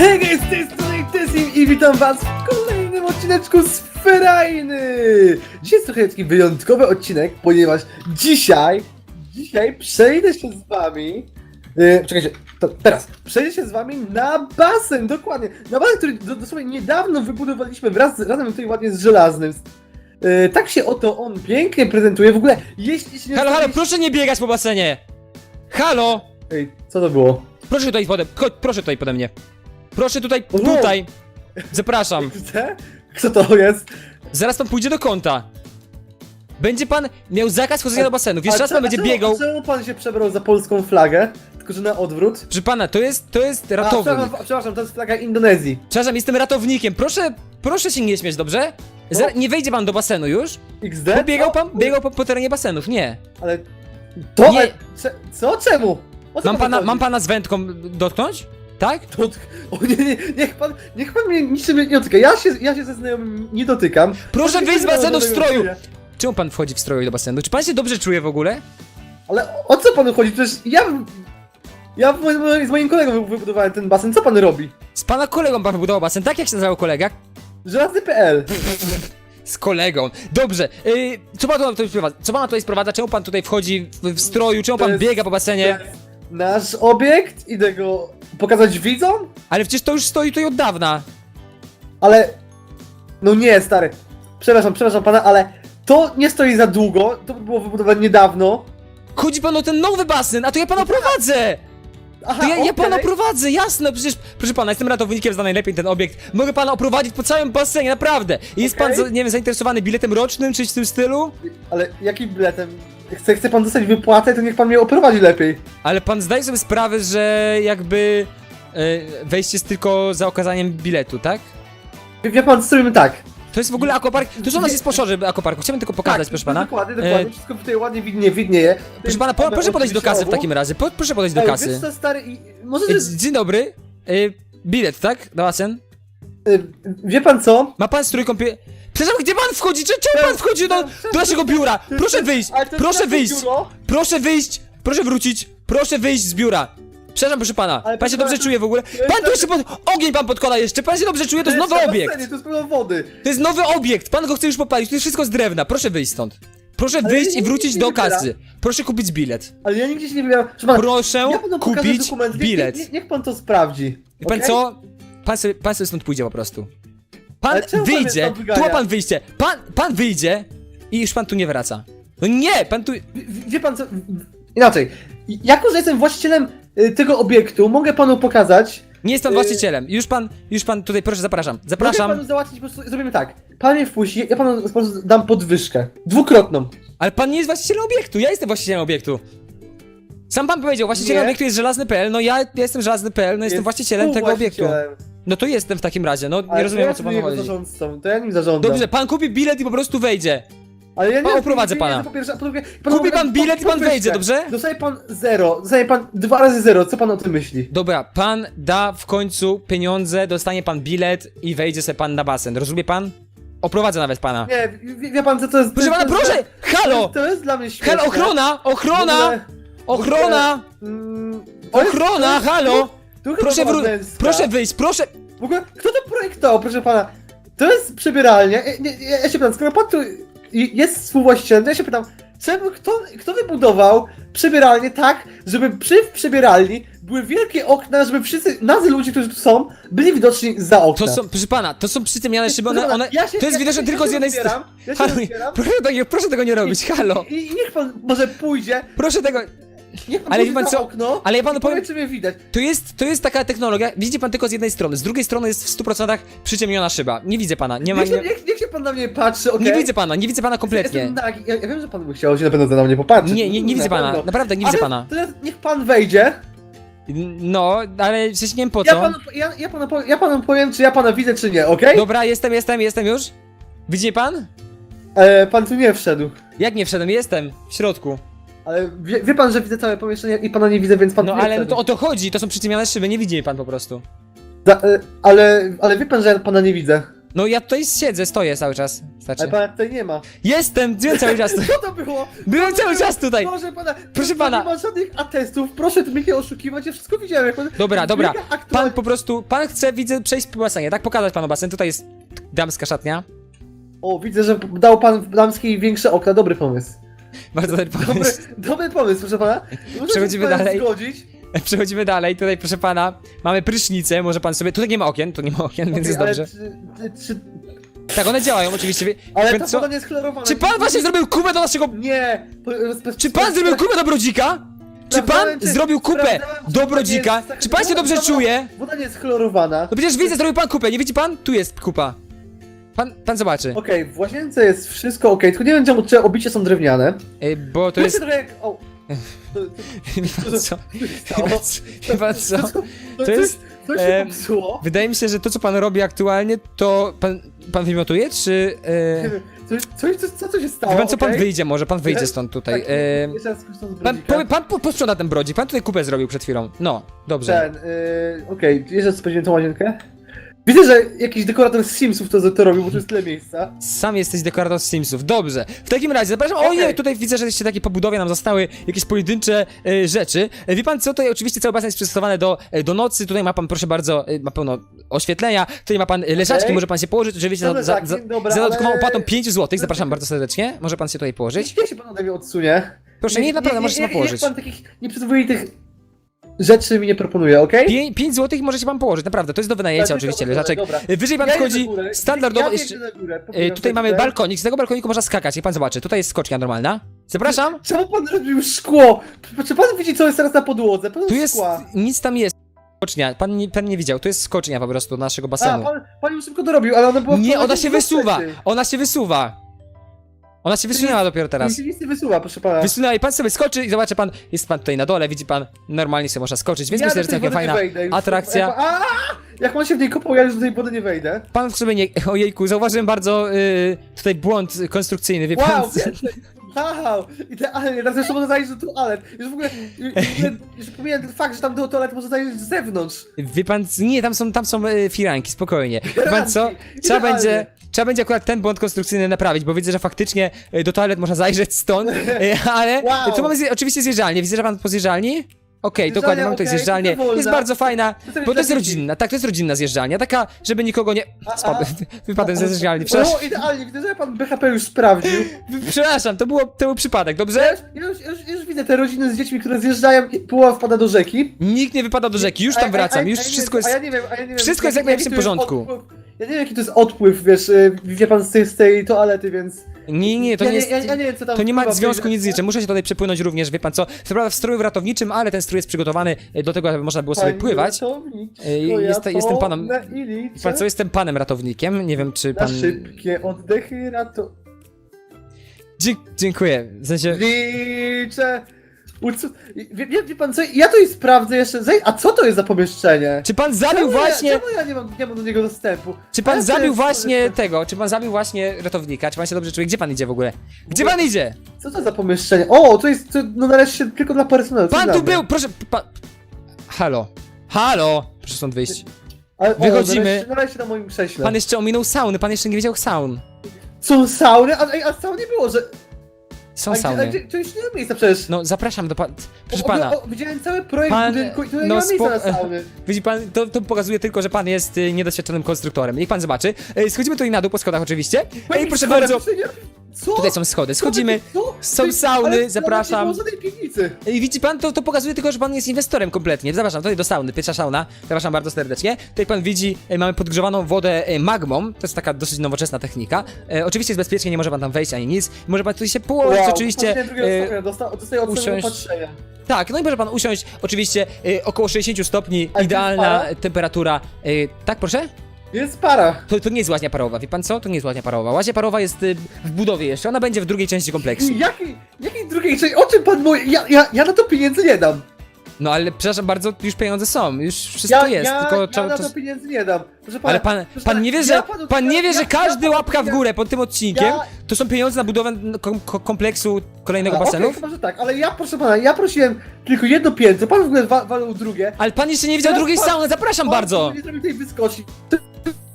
Hej, guys, z tej strony Tessim i witam was w kolejnym odcineczku z Ferajny! Dzisiaj jest trochę taki wyjątkowy odcinek, ponieważ dzisiaj, dzisiaj przejdę się z wami, yy, czekajcie, to teraz, przejdę się z wami na basen, dokładnie, na basen, który do- dosłownie niedawno wybudowaliśmy wraz, z- razem tutaj ładnie z żelaznym. Yy, tak się oto on pięknie prezentuje, w ogóle, jeśli się nie Halo, halo, proszę nie biegać po basenie! Halo! Ej, co to było? Proszę tutaj pode... Chodź, proszę tutaj pode mnie. Proszę tutaj, tutaj. Zapraszam. Gdzie? Kto to jest? Zaraz pan pójdzie do kąta. Będzie pan miał zakaz chodzenia do basenu. Jeszcze raz pan będzie biegał. Czemu pan się przebrał za polską flagę? Tylko, że na odwrót? Proszę pana, to jest, to jest A, ratownik. przepraszam, przepraszam, to jest flaga Indonezji. Przepraszam, jestem ratownikiem. Proszę, proszę się nie śmiać, dobrze? No. nie wejdzie pan do basenu już? XD? Bo biegał Co? pan, biegał pan po terenie basenów, nie. Ale... To? Nie. Ale, cze, co? Czemu? O co Mam panu pana, chodzi? mam pana z wędką dotknąć? Tak? To, o nie, nie, niech pan, niech pan mnie niczym nie dotyka. Ja się, ja się ze znajomym nie dotykam. Proszę wyjść z basenu w stroju! Czemu pan wchodzi w stroju do basenu? Czy pan się dobrze czuje w ogóle? Ale o co panu chodzi? Przecież ja... Ja z moim kolegą wybudowałem ten basen. Co pan robi? Z pana kolegą pan wybudował basen, tak jak się nazywał kolega? Żelazny.pl Z kolegą. Dobrze. Yy, co pan tutaj sprowadza? Co pana tutaj sprowadza? Czemu pan tutaj wchodzi w, w stroju? Czemu pan biega po basenie? Nasz obiekt, idę go pokazać widzom, Ale przecież to już stoi tutaj od dawna. ale... No nie, stary. Przepraszam, przepraszam pana, ale to nie stoi za długo, to było wybudowane niedawno. Chodzi pan o ten nowy basen, a to ja pana prowadzę! Aha, To ja, ja pana prowadzę, jasne, przecież, proszę pana, jestem ratownikiem, znam najlepiej ten obiekt. Mogę pana oprowadzić po całym basenie, naprawdę. Jest pan, Okej. za, nie wiem, zainteresowany biletem rocznym, czy w tym stylu? Ale jakim biletem? Chce, chce pan dostać wypłatę, to niech pan mnie oprowadzi lepiej. Ale pan zdaje sobie sprawę, że jakby e, wejście jest tylko za okazaniem biletu, tak? Wie, wie pan, co zrobimy tak? To jest w ogóle akopark. To u nas jest poszorze akoparku. Chciałbym tylko pokazać, tak, proszę pana. Dokładnie, dokładnie. E, Wszystko tutaj ładnie widnie, widnieje. Proszę pana, po, proszę podejść do kasy w takim razie. Po, proszę podejść do Ej, kasy. Wiesz co, stary, i- może... E, Dzień dobry. E, bilet, tak? Na basen? y, Wie pan co? Ma pan strój kąpie... Przepraszam, gdzie pan wchodzi? Cze- Czemu pan wchodzi do, do naszego biura? Proszę wyjść! Ale to jest Proszę nasze wyjść! biuro. Proszę wyjść! Proszę wrócić! Proszę wyjść z biura! Przepraszam, proszę pana. Ale Pan się proszę dobrze pana, czuje w ogóle? jest Pan tu nasze- jeszcze pod... Ogień pan podkłada jeszcze! Pan się dobrze czuje? To jest nowy obiekt! To jest pełno wody. To jest nowy obiekt! Pan go chce już popalić, to jest wszystko z drewna. Proszę wyjść stąd. Proszę Ale wyjść i wrócić nie do kasy. Proszę kupić bilet. Ale ja nigdzie się nie wybieram. Proszę pana, Proszę ja panu pokażę kupić dokument. Niech- bilet. Niech, niech pan to sprawdzi. Wie pan okej? co? Pan sobie, pan sobie stąd pójdzie po prostu. Pan Ale czemu pan mnie wyjdzie, tu ma pan wyjście. Pan, pan wyjdzie i już pan tu nie wraca. No nie, pan tu... Wie, wie pan co? Inaczej. Jako, że jestem właścicielem y, tego obiektu, mogę panu pokazać. Nie jest pan Y- właścicielem. Już pan, już pan tutaj, proszę, zapraszam. Mogę Zapraszam. panu załatwić, po prostu zrobimy tak. Pan mnie wpuści, ja panu po prostu dam podwyżkę. Dwukrotną. Ale pan nie jest właścicielem obiektu, ja jestem właścicielem obiektu. Sam pan powiedział, właścicielem Nie. obiektu jest żelazny.pl, no ja, ja jestem żelazny.pl, no jestem Jest właścicielem tego obiektu. No to jestem w takim razie, no nie to rozumiem o co panu chodzi. zarządcą, to ja nim zarządzam. Dobrze, pan kupi bilet i po prostu wejdzie. Ale ja nie pan mam oprowadzę pana. Po pierwsze, po drugie, Kupi pan bilet i pan wejdzie, dobrze? Dostaje pan zero, dostaje pan dwa razy zero, co pan o tym myśli? Dobra, pan da w końcu pieniądze, dostanie pan bilet i wejdzie sobie pan na basen. Rozumie pan? Oprowadzę nawet pana. Nie, wie, wie pan co to jest... Proszę to pana, jest- proszę! Halo! To jest dla mnie śmieszne. Halo, ochrona! W Ochrona! ogóle- Ochrona! Mm, to jest- Ochrona, to jest- halo! Tu chyba Proszę była wró- męska. proszę wyjść, proszę! W ogóle, kto to projektował, proszę pana? To jest przebieralnia. Ja, nie, ja, ja się pytam, skoro pan tu i- jest współwłaścicielem, to ja się pytam, czemu, kto, kto wybudował przebieralnię tak, żeby przy przebieralni były wielkie okna, żeby wszyscy, nazy ludzi, którzy tu są, byli widoczni za okna. To są, proszę pana, to są przyciemniane szyby, Proszę one, pana, one, ja się- to jest ja- widoczne ja tylko się z jednej strony. rozbieram, ja się Halo, rozbieram. proszę, tego, proszę tego nie robić, halo! I, I niech pan może pójdzie, Proszę tego, niech pan Ale wie pan co? okno ale ja panu i powie, powiem, czy mnie widać. to jest, to jest taka technologia, widzi pan tylko z jednej strony, z drugiej strony jest w 100% przyciemniona szyba. Nie widzę pana, nie ma, Niech, się- nie, niech, niech się pan na mnie patrzy, okej? nie widzę pana, nie widzę pana kompletnie. Jestem tak, ja, ja wiem, że pan by chciał się na pewno na mnie popatrzeć. Nie, nie, nie widzę Na pana, pewno. naprawdę nie Ale widzę pana. Teraz niech pan wejdzie. No, ale przecież nie wiem po Ja co. panu, ja, ja, panu, powiem- ja panu powiem, czy ja pana widzę, czy nie, okej? Dobra, jestem, jestem, jestem już. Widzi pan? E, pan tu nie wszedł. Jak nie wszedłem? Jestem, w środku. Ale wie, wie pan, że widzę całe pomieszczenie i pana nie widzę, więc pan No nie ale wszedł. to o to chodzi, to są przyciemniane szyby, nie widzi mnie pan po prostu. Za, e, ale, ale wie pan, że ja pana nie widzę. No ja tutaj siedzę, stoję cały czas. Ale Znaczy. pana tutaj nie ma. Jestem, byłem cały czas tu. Co to było? Byłem cały czas tutaj. Proszę pana, Proszę pana. Nie ma żadnych atestów, proszę tu mnie nie oszukiwać, ja wszystko widziałem. Jak pan, Dobra, dobra. biega Pan aktualnie- po prostu, pan chce, widzę, przejść po basenie, tak? Pokazać panu basen. Tutaj jest damska szatnia. O, widzę, że dał pan w damskiej większe okna, dobry pomysł. Bardzo dobry Dobry, pomysł. dobry pomysł, proszę pana. Muszę Przechodzimy się z panem dalej. Zgodzić. Przechodzimy dalej, tutaj proszę pana, mamy prysznicę, może pan sobie, tutaj nie ma okien, tu nie ma okien, więc Okej, jest ale dobrze. Czy, czy, czy, Tak, one działają oczywiście. wie- ale więc ta co? woda nie jest chlorowana. Czy pan właśnie zrobił kupę do naszego... Nie. po- spe- Czy pan zrobił kupę do brodzika? Czy pan Sprawdzałem, czy- zrobił kupę sprawdzałem, czy do woda nie brodzika? jest- Czy pan się woda- dobrze woda- czuje? Woda nie jest chlorowana. No przecież widzę, zrobił pan kupę, nie widzi pan? Tu jest kupa. Pan, pan zobaczy. Okej, w łazience jest wszystko okej, tylko nie wiem czemu te obicie są drewniane. Ej, Bo to To jest... trochę jak... O, to, to, pan co? pan co? Co? To, to, To jest, Coś się em, popsuło. Wydaje mi się, że to co pan robi aktualnie, to pan, pan wymiotuje, czy... E... Coś, coś, coś, co, się stało? Wie pan co, pan okej? wyjdzie może, pan wyjdzie stąd tutaj. Tak, E... jeszcze raz skorzystam z Pan, brodzika. powie, pan po- posprząta ten brodzik, pan tutaj kupę zrobił przed chwilą. No, dobrze. Ten, y, okej, jeszcze raz sprawdziłem tą łazienkę. Widzę, że jakiś dekorator z Simsów to, to robił, bo tu jest tyle miejsca. Sam jesteś dekorator z Simsów. Dobrze. W takim razie, zapraszam. Okej. Ojej, tutaj widzę, że jeszcze takie po budowie nam zostały jakieś pojedyncze e, rzeczy. E, wie pan co, tutaj oczywiście cały basen jest przystosowany do, e, do nocy. Tutaj ma pan, proszę bardzo, e, ma pełno oświetlenia. Tutaj ma pan e, leżaczki, Okej. może pan się położyć. Oczywiście za, za, za, leżaki, dobra, za dodatkową ale- opłatą 5 zł. Zapraszam bardzo serdecznie. Może pan się tutaj położyć. Niech się pan ode mnie odsunie. Proszę, nie, naprawdę, możesz się pan położyć. Niech pan takich nieprzyzwoitych rzeczy mi nie proponuje, okej? 5 zł może się pan położyć, naprawdę. To jest do wynajęcia Tak, oczywiście, dobra, leżaczek. dobra. Wyżej pan Ja idę wchodzi na górę. standardowo. Ja jeszcze, biegnę na górę. e, tutaj mamy balkonik, z tego balkoniku można skakać. Niech pan zobaczy. Tutaj jest skocznia normalna. Zapraszam. Czemu pan robił szkło? Czy pan widzi, co jest teraz na podłodze? Pan Tu jest. szkła. Nic tam jest. Skocznia. Pan nie, pan nie widział. To jest skocznia po prostu naszego A, basenu. pan, pan już szybko dorobił, ale ona była... Nie, ona się wysuwa! Ona się wysuwa! Ona się wysunęła dopiero teraz. Mi się nic nie wysuwa, proszę pana. Wysunęła i pan sobie skoczy i zobaczy pan, jest pan tutaj na dole, widzi pan, normalnie sobie można skoczyć, więc Ja myślę, że tej całkiem wody nie fajna wejdę już. atrakcja. A, jak pan się w niej kopał, ja już do tej wody nie wejdę. Pan w sobie nie... Ojejku, zauważyłem bardzo y, tutaj błąd konstrukcyjny, wie pan? Wow, wow, idealnie, teraz jeszcze można zajść do toalet. Już w ogóle, już, w ogóle, już pomijam ten fakt, że tam do toalety można zajść z zewnątrz. Wie pan, nie, tam są, tam są y, firanki, spokojnie. Wie pan co? Firanki, Trzeba idealnie. będzie... Trzeba będzie akurat ten błąd konstrukcyjny naprawić, bo widzę, że faktycznie y, do toalet można zajrzeć stąd, y, ale Wow. tu mamy zje- oczywiście zjeżdżalnię. Widzę, że pan po zjeżdżalni? Okej, dokładnie, mam tutaj okej, zjeżdżalnię. wolna. Jest bardzo fajna, To jest bo to jest dzieci. rodzinna, tak, to jest rodzinna zjeżdżalnia, taka, żeby nikogo nie... Spadłem, wypadłem ze zjeżdżalni, O, przepraszam. idealnie, widzę, że pan BHP już sprawdził. Przepraszam, to, było, to był przypadek, Ja dobrze? już, ja już, ja już, ja już widzę te rodziny z dziećmi, które zjeżdżają i połowa wpada do rzeki. Nikt nie wypada do rzeki, już A- tam a- wracam, już a ja nie wszystko jest... A ja nie wiem, a ja nie wiem. wszystko jest jak w jest porządku. Ja nie wiem jaki to jest odpływ, wiesz, y, wie pan z tej, z tej toalety, więc... Nie, nie, to ja nie jest... Ja, ja nie wiem co tam To nie ma związku nic z niczym. Muszę się tutaj przepłynąć również, wie pan co. Co prawda w stroju ratowniczym, ale ten strój jest przygotowany e, do tego, aby można było sobie Pani pływać. ratowniczko, Ej, ja jest- jestem panem- pomnę I liczę Pan co, jestem panem ratownikiem. Nie wiem, czy na pan. szybkie oddechy rato... Dzie dziękuję. W sensie. Liczę... Ucu... Wie, wie, wie pan co, ja to i sprawdzę jeszcze, Zaj- a co to jest za pomieszczenie? Czy pan zabił Czemu właśnie. Ja, czemu ja nie mam, nie mam do niego dostępu? Czy pan Ale zabił jest- właśnie tego? Czy pan zabił właśnie ratownika? Czy pan się dobrze czuje? Gdzie pan idzie w ogóle? Gdzie pan idzie? Co to za pomieszczenie? O, to jest, to, no nareszcie tylko dla personelu. co Pan tu był! Proszę. Pa... Halo. Halo! Proszę stąd wyjść. Ale, o, Wychodzimy. Nareszcie, nareszcie na moim krześle. Pan jeszcze ominął sauny, pan jeszcze nie wiedział saun. Są sauny? A, a saun nie było, że... Są sauny. gdzie, to już nie ma miejsca przecież. No zapraszam do pana. Proszę pana. O, o, widziałem cały projekt Pan- budynku i tu no nie ma miejsca na sauny. Widzi pan, to, to pokazuje tylko, że pan jest y, niedoświadczonym konstruktorem. Niech pan zobaczy. Y, Schodzimy tutaj na dół po schodach oczywiście. Ej, proszę bardzo. Nie- Co? Tutaj są schody. Schodzimy. Co? Są Ty- sauny, ale zapraszam. Nie było żadnej piwnicy. Ej, widzi pan, to, to pokazuje tylko, że pan jest inwestorem kompletnie. Zapraszam tutaj do sauny, pierwsza sauna. Zapraszam bardzo serdecznie. Tutaj pan widzi, e, mamy podgrzewaną wodę e, magmą. To jest taka dosyć nowoczesna technika. E, oczywiście jest bezpiecznie, nie może pan tam wejść ani nic. Może pan tutaj się położyć oczywiście. E, Dostaję ocenę usiąść. patrzenia. tak, no i może pan usiąść. Oczywiście e, około 60 stopni, A idealna para? temperatura. E, tak, proszę? Jest para. To, to nie jest łaźnia parowa, wie pan co? To nie jest łaźnia parowa. Łaźnia parowa jest y, w budowie jeszcze, ona będzie w drugiej części kompleksu. I jakiej, jakiej drugiej części? O czym pan mówi? Ja, ja, ja na to pieniędzy nie dam. No ale przepraszam bardzo, już pieniądze są, już wszystko Ja, jest, ja, tylko ja trzeba... na czas- to pieniędzy nie dam. Proszę pana, Ale pan, proszę pan nie wie, ja że, panu pan nie wie, ja- że ja każdy panu łapka w pieniędzy- górę pod tym odcinkiem Ja- to są pieniądze na budowę kom kom kompleksu kolejnego A, basenu? okej, chyba, że tak, ale ja proszę pana, ja prosiłem tylko jedno piętro, pan w ogóle wa drugie. Ale pan jeszcze nie widział Teraz drugiej pan- sauny, zapraszam Pan bardzo! Nie zrobił tej wyskoczy.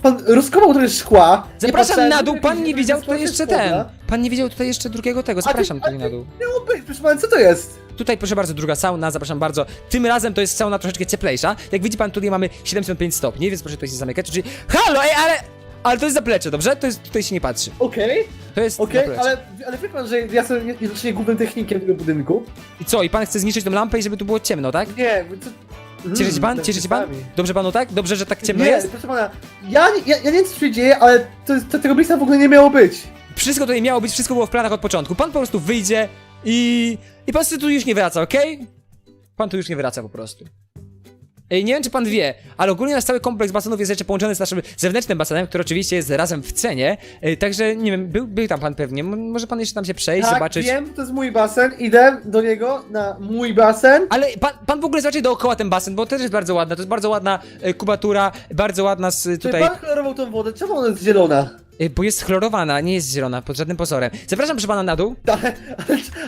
Pan rozkopał trochę szkła. Zapraszam na dół, pan nie widział tutaj jeszcze ten. Pan nie widział tutaj jeszcze drugiego tego, zapraszam tutaj na dół. Miało być, proszę pana, co to jest? Tutaj proszę bardzo, druga sauna, zapraszam bardzo. Tym razem to jest sauna troszeczkę cieplejsza. Jak widzi pan, tutaj mamy 75 stopni, więc proszę tutaj się zamykać. Czyli, halo, ej, ale... Ale to jest zaplecze, dobrze? To jest, tutaj się nie patrzy. Okej, To jest okej, zaplecze. ale, ale wie pan, że ja jestem jednocześnie głównym technikiem tego budynku? I co, i pan chce zniszczyć tą lampę i żeby tu było ciemno, tak? Nie, co... Cieszy się pan? Hmm, Cieszy się pan? Dobrze panu tak? Dobrze, że tak ciemno nie, jest? proszę pana, ja, nie- ja, ja nie wiem co się dzieje, ale to, to, tego miejsca w ogóle nie miało być. Wszystko tutaj miało być, wszystko było w planach od początku. Pan po prostu wyjdzie i... I pan tu już nie wraca, okej? Pan tu już nie wraca po prostu. Nie wiem czy pan wie, ale ogólnie nasz cały kompleks basenów jest jeszcze połączony z naszym zewnętrznym basenem, który oczywiście jest razem w cenie. Także nie wiem, był, był tam pan pewnie. M- może pan jeszcze tam się przejść, tak, zobaczyć. wiem, to jest mój basen, idę do niego na mój basen. Ale pan, pan w ogóle zobaczy dookoła ten basen, bo też jest bardzo ładna. To jest bardzo ładna e, kubatura, bardzo ładna z, Czy tutaj. pan kolorował tą wodę? Czemu ona jest zielona? E, bo jest chlorowana, nie jest zielona, pod żadnym pozorem. Zapraszam proszę pana na dół. Ale,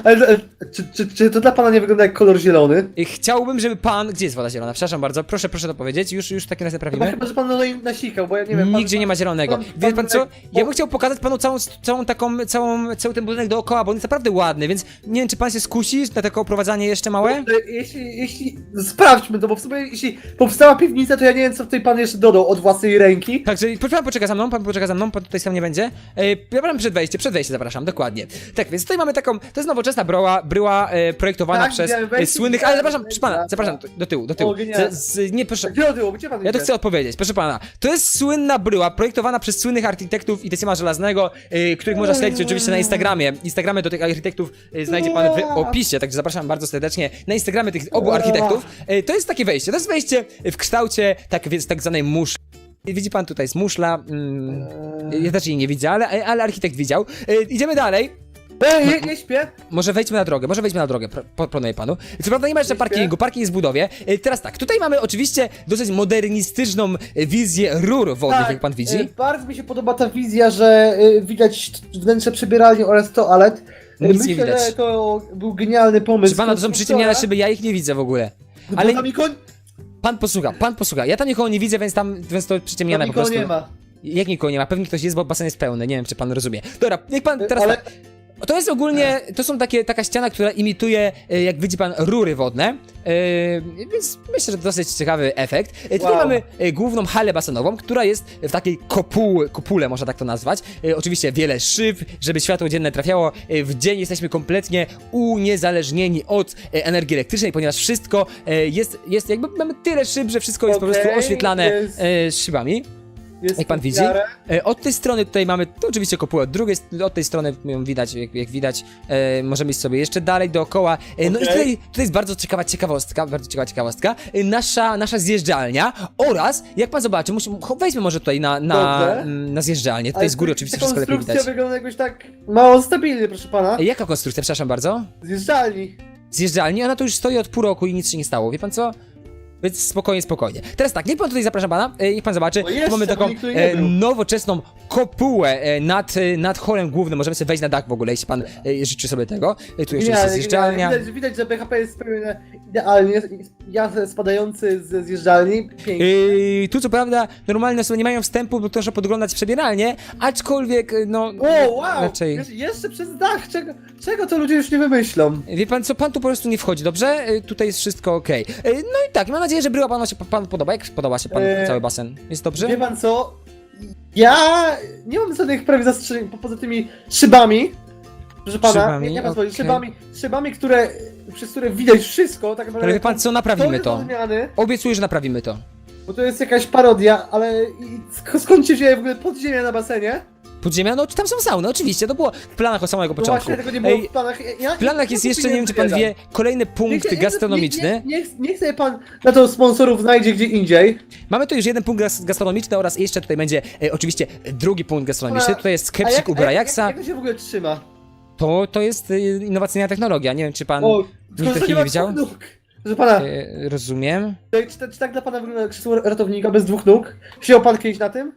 ale, ale czy, czy, czy to dla pana nie wygląda jak kolor zielony? E, Chciałbym, żeby pan. Gdzie jest woda zielona? Przepraszam bardzo, proszę, proszę to powiedzieć. Już, już w takim razie Chyba, naprawimy. chyba, że pan na niej nasikał, bo ja nie wiem. Pan, Nigdzie nie ma zielonego. pan- Wie pan pan- co? Ja bym chciał pokazać panu całą, całą taką, całą, cały ten budynek dookoła, bo on jest naprawdę ładny, więc nie wiem, czy pan się skusi na takie oprowadzanie jeszcze małe? Jeśli, jeśli, sprawdźmy to, bo w sumie jeśli powstała piwnica, to ja nie wiem, co tutaj pan jeszcze dodał od własnej ręki. Także proszę pan poczeka za mną, pan poczeka za mną, pan tutaj sam nie będzie. E, zapraszam przed wejście, przed wejście zapraszam, dokładnie. Tak, więc tutaj mamy taką, to jest nowoczesna broła, bryła e, projektowana Tak, przez e, słynnych, widziałem ale zapraszam, proszę pana, tak, zapraszam tak. do tyłu, do tyłu. O, genialnie. Z, z, nie, proszę, Gdzie odbyło? Gdzie pan Ja to chcę odpowiedzieć, proszę pana. To jest słynna bryła, projektowana przez słynnych architektów i Decima Żelaznego, których można śledzić oczywiście na Instagramie. Instagramy do tych architektów znajdzie pan w opisie, także zapraszam bardzo serdecznie na Instagramy tych obu architektów. To jest takie wejście, to jest wejście w kształcie tak, więc tak zwanej muszli. Widzi pan tutaj jest muszla. Mm, ja też jej nie widzę, ale, ale architekt widział. Y, idziemy dalej. Ej, nie, nie śpię. Może wejdźmy na drogę, może wejdźmy na drogę, pro- po- proponuję panu. Co prawda nie ma jeszcze Nie parkingu, parking jest w budowie. E, Teraz tak, tutaj mamy oczywiście dosyć modernistyczną e, wizję rur wodnych, jak pan widzi. e, Bardzo mi się podoba ta wizja, że e, widać wnętrze przebieralni oraz toalet. E, Nic nie Myślę, widać. że to był genialny pomysł. Proszę pana, to są przyciemniane szyby, ja ich nie widzę w ogóle. Ale Ale tam pan posłucha, pan posłucha. Ja tam nikogo nie widzę, więc tam, więc to przyciemniane po nikogo prostu. nie ma. Jak nikogo nie ma? Pewnie ktoś jest, bo basen jest pełny, nie wiem czy pan rozumie. Dobra, niech pan E, teraz Ale tak. To jest ogólnie, to są takie, taka ściana, która imituje, e, jak widzi pan, rury wodne, e, więc myślę, że to dosyć ciekawy efekt. E, Tutaj Wow. mamy e, główną halę basenową, która jest w takiej kopuły, kopule, można tak to nazwać. Oczywiście wiele szyb, żeby światło dzienne trafiało. W dzień jesteśmy kompletnie uniezależnieni od energii elektrycznej, ponieważ wszystko jest, jest jakby mamy tyle szyb, że wszystko jest po prostu oświetlane jest- szybami. Jest Jak pan widzi? E, Od tej strony tutaj mamy to oczywiście kopułę, od drugiej, od tej strony ją widać, jak, jak widać, e, możemy iść sobie jeszcze dalej dookoła. E, no i Okej. tutaj, tutaj jest bardzo ciekawa ciekawostka, bardzo ciekawa ciekawostka, e, nasza, nasza zjeżdżalnia oraz, jak pan zobaczy, musimy, cho- wejdźmy może tutaj na, na, Dobrze. mm, na zjeżdżalnię, tutaj z góry oczywiście wszystko lepiej konstrukcja widać. wygląda jakoś tak mało stabilnie, proszę pana. E, Jaka konstrukcja, przepraszam bardzo? Zjeżdżalni. Zjeżdżalni, ona tu już stoi od pół roku i nic się nie stało, wie pan co? Więc spokojnie, spokojnie. Teraz tak, niech pan tutaj zapraszam pana, e, niech pan zobaczy. O, tu jeszcze, mamy bo taką nie e, nowoczesną kopułę e, nad, e, nad holem głównym. Możemy sobie wejść na dach w ogóle, jeśli pan e, życzy sobie tego. E, tu jeszcze jest Genialnie, zjeżdżalnia. genialnie. Widać, widać, że BHP jest spełnione idealnie. Ja spadający ze zjeżdżalni. Pięknie. E, tu co prawda normalne osoby nie mają wstępu, bo muszą podglądać przebieralnie, aczkolwiek e, no O, wow! raczej... Jeszcze, jeszcze przez dach, czego, czego to ludzie już nie wymyślą? Wie pan co, pan tu po prostu nie wchodzi, dobrze? E, Tutaj jest wszystko ok. No i tak, mam nadzieję, że bryła panu się panu podoba. Jak podoba się panu E, cały basen? Jest dobrze? Wie pan co? Ja nie mam żadnych prawie zastrzeżeń po- poza tymi szybami. Proszę pana, Szybami, nie, nie pan okay. okej. szybami, szybami, które, przez które widać wszystko, tak naprawdę. Ale wie pan co, naprawimy to. odmiany, Obiecuję, że naprawimy to. bo to jest jakaś parodia, ale i- sk- skąd się wzięły w ogóle podziemia na basenie? Podziemia? No, tam są sauny, oczywiście, to było w planach od samego No początku. właśnie, tego nie było Ej, w planach. Ja, w planach jest jeszcze, nie wiem czy pan wie, kolejny punkt gastronomiczny. Niech, niech, niech sobie pan na to sponsorów znajdzie gdzie indziej. Mamy tu już jeden punkt gas- gastronomiczny oraz jeszcze tutaj będzie e, oczywiście drugi punkt gastronomiczny. Tutaj jest A sklepsik jak, u a jak, jak, Brajaksa. jak to się w ogóle trzyma? To, to jest e, innowacyjna technologia. Nie wiem, czy pan O, to takiego ma nie widział? dwóch nóg. Proszę pana, E, rozumiem. czy, czy, czy tak dla pana wygląda krzesło ratownika bez dwóch nóg? Wziął pan kiedyś na tym?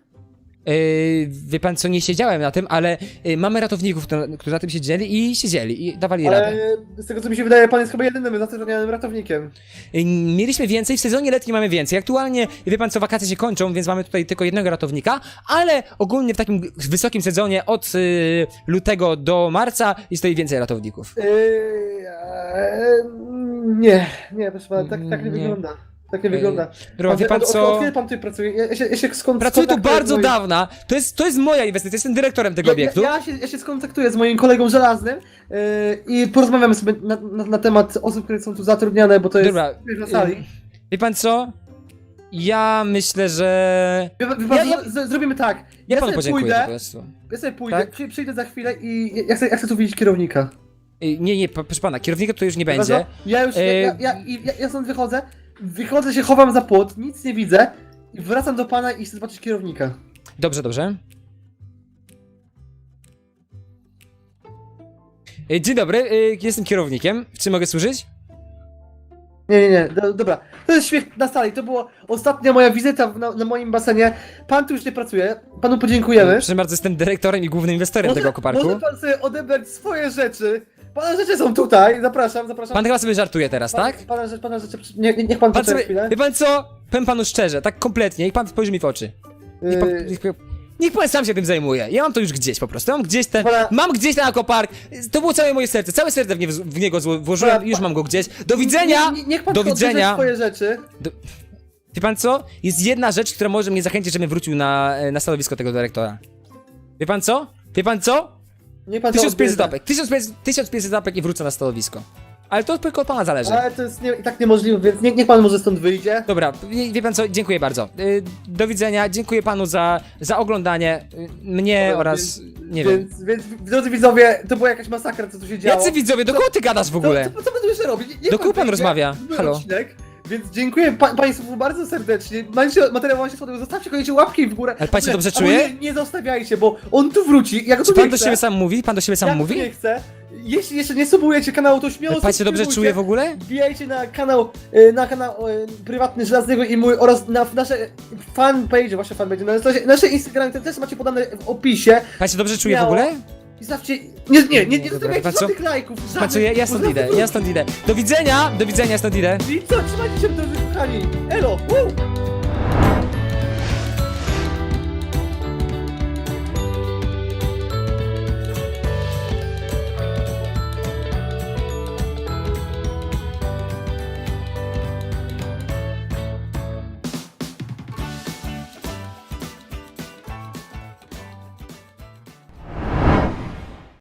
Yy, wie pan co, nie siedziałem na tym, ale yy, mamy ratowników, którzy którzy na tym siedzieli i siedzieli i dawali Ale radę. z tego co mi się wydaje, pan jest chyba jedynym zatrudnionym ratownikiem. Yy, Mieliśmy więcej, w sezonie letnim mamy więcej. Aktualnie, wie pan co, wakacje się kończą, więc mamy tutaj tylko jednego ratownika, ale ogólnie w takim wysokim sezonie od yy, lutego do marca jest tutaj więcej ratowników. Yy, e, nie, nie, proszę pana, tak, tak nie, Nie. wygląda. Tak nie wygląda. Dobra, wie pan od, co? Od kiedy pan tutaj pracuje? Ja, ja, się, ja się Pracuję tu skontaktuję z bardzo moim- dawna, to jest, to jest moja inwestycja, jestem dyrektorem tego Ja, obiektu. ja, ja, się, ja się skontaktuję z moim kolegą żelaznym yy, i porozmawiamy sobie na, na, na temat osób, które są tu zatrudnione, bo to jest Dobra, na sali. Wie pan co? Ja myślę, że... Wie, wie pan, ja- ja- z- zrobimy tak. Ja Ja, panu sobie podziękuję pójdę, po prostu. ja sobie pójdę, Tak? przy, przyjdę za chwilę i ja chcę, ja chcę tu widzieć kierownika. Nie, nie, po- proszę pana, kierownika to już nie będzie. Ja już, ja, ja, ja, ja, ja stąd wychodzę, wychodzę się, chowam za płot, nic nie widzę i wracam do pana i chcę zobaczyć kierownika. Dobrze, dobrze. Yy, Dzień dobry, yy, jestem kierownikiem. Czy mogę służyć? Nie, nie, nie, do, dobra. To jest śmiech na sali, to była ostatnia moja wizyta w- na, na moim basenie. Pan tu już nie pracuje, panu podziękujemy. Proszę bardzo, jestem dyrektorem i głównym inwestorem tego koparku. może pan sobie odebrać swoje rzeczy. Pana rzeczy są tutaj, zapraszam, zapraszam. Pan chyba sobie żartuje teraz, tak? Pana, rzeczy, pana rzeczy, nie, nie- niech pan Pan poczeka sobie, chwilę. wie pan co? Powiem panu szczerze, tak kompletnie, niech pan spojrzy mi w oczy. Niech pan, Yy, niech, niech pan sam się tym zajmuje. Ja mam to już gdzieś po prostu. Mam gdzieś ten. Mam gdzieś ten akopark. To było całe moje serce. Całe serce w, nie, w niego zło- włożyłem i już mam go gdzieś. Do widzenia! nie- nie- Niech pan Do odbierze widzenia! swoje rzeczy. Wie pan co? Jest jedna rzecz, która może mnie zachęcić, żebym wrócił na, na stanowisko tego dyrektora. Wie pan co? Wie pan co? Niech pan to 1500 odbierze. apek. 1500, 1500 apek i wrócę na stanowisko. Ale to tylko od pana zależy. Ale to jest nie, i tak niemożliwe, więc niech, niech pan może stąd wyjdzie. Dobra, wie, wie pan co, dziękuję bardzo. Y, Do widzenia, dziękuję panu za, za oglądanie y, mnie Dobra, oraz, nie wiem. Więc, więc, drodzy widzowie, to była jakaś masakra, co tu się działo. Jacy widzowie, do kogo ty gadasz w ogóle? Co, co, co pan tu jeszcze robi? Nie- niech Do kogo pan wyjdzie. rozmawia? Był Halo? Odcinek, więc dziękuję pa, Państwu bardzo serdecznie. Macie materiał wam się zostawcie koniecznie łapki w górę. Ale pan się dobrze czuje? Nie, nie zostawiajcie, bo on tu wróci. Ja go Czy tu nie pan do chcę. siebie sam mówi? Pan do siebie sam ja mówi? nie chcę. Jeśli jeszcze nie subujecie kanału, to śmiało Ale pan się dobrze subskrybujcie. czuje w ogóle? Wbijajcie na kanał, y, na kanał y, prywatny Żelaznego i mój oraz na nasze fanpage, wasze fanpage, na nasze, nasze Instagramy, te też macie podane w opisie. Pan się dobrze czuje w Śmiało. ogóle? I zostawcie, nie, nie, nie, nie Dobra, zostawiajcie pan co? żadnych lajków, żadnych. Ja, ja stąd idę, ja stąd idę. Do widzenia, do widzenia, stąd idę. I co, trzymajcie się, drodzy kochani. Elo, woo!